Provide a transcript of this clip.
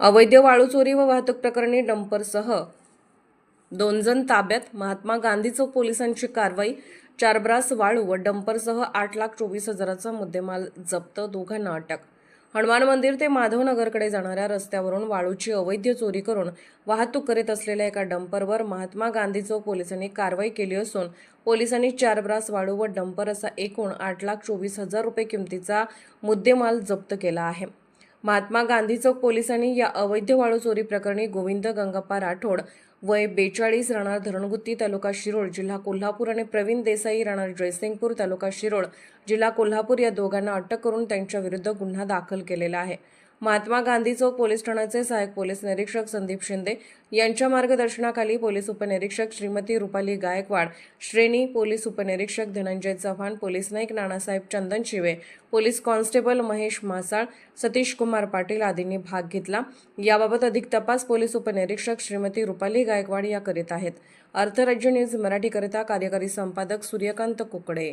अवैध वाळू चोरी व वाहतूक प्रकरणी डंपरसह दोन जण ताब्यात. महात्मा गांधी चौक पोलिसांची कारवाई चार ब्रास वाळू व डंपरसह आठ लाख चोवीस हजाराचा मुद्देमाल जप्त दोघांना अटक. हनुमान मंदिर ते माधवनगरकडे जाणाऱ्या रस्त्यावरून वाळूची अवैध चोरी करून वाहतूक करीत असलेल्या एका डंपरवर महात्मा गांधी चौक पोलिसांनी कारवाई केली असून पोलिसांनी चार ब्रास वाळू व डंपर असा एकूण आठ लाख चोवीस हजार रुपये किमतीचा मुद्देमाल जप्त केला आहे. महात्मा गांधी चौक पोलिसांनी या अवैध वाळू चोरी प्रकरणी गोविंद गंगप्पा राठोड वय बेचाळीस राहणार धरणगुत्ती तालुका शिरोळ जिल्हा कोल्हापूर आणि प्रवीण देसाई राहणार जयसिंगपूर तालुका शिरोळ जिल्हा कोल्हापूर या दोघांना अटक करून त्यांच्या विरुद्ध गुन्हा दाखल केलेला आहे. महात्मा गांधी चौक पोलीस ठाण्याचे सहाय्यक पोलीस निरीक्षक संदीप शिंदे यांच्या मार्गदर्शनाखाली पोलीस उपनिरीक्षक श्रीमती रुपाली गायकवाड श्रेणी पोलीस उपनिरीक्षक धनंजय चव्हाण पोलीस नाईक नानासाहेब चंदन शिवे पोलीस कॉन्स्टेबल महेश मासाळ सतीश कुमार पाटील आदींनी भाग घेतला. याबाबत अधिक तपास पोलीस उपनिरीक्षक श्रीमती रुपाली गायकवाड या करीत आहेत. अर्थराज्य न्यूज मराठीकरिता कार्यकारी संपादक सूर्यकांत कुकडे.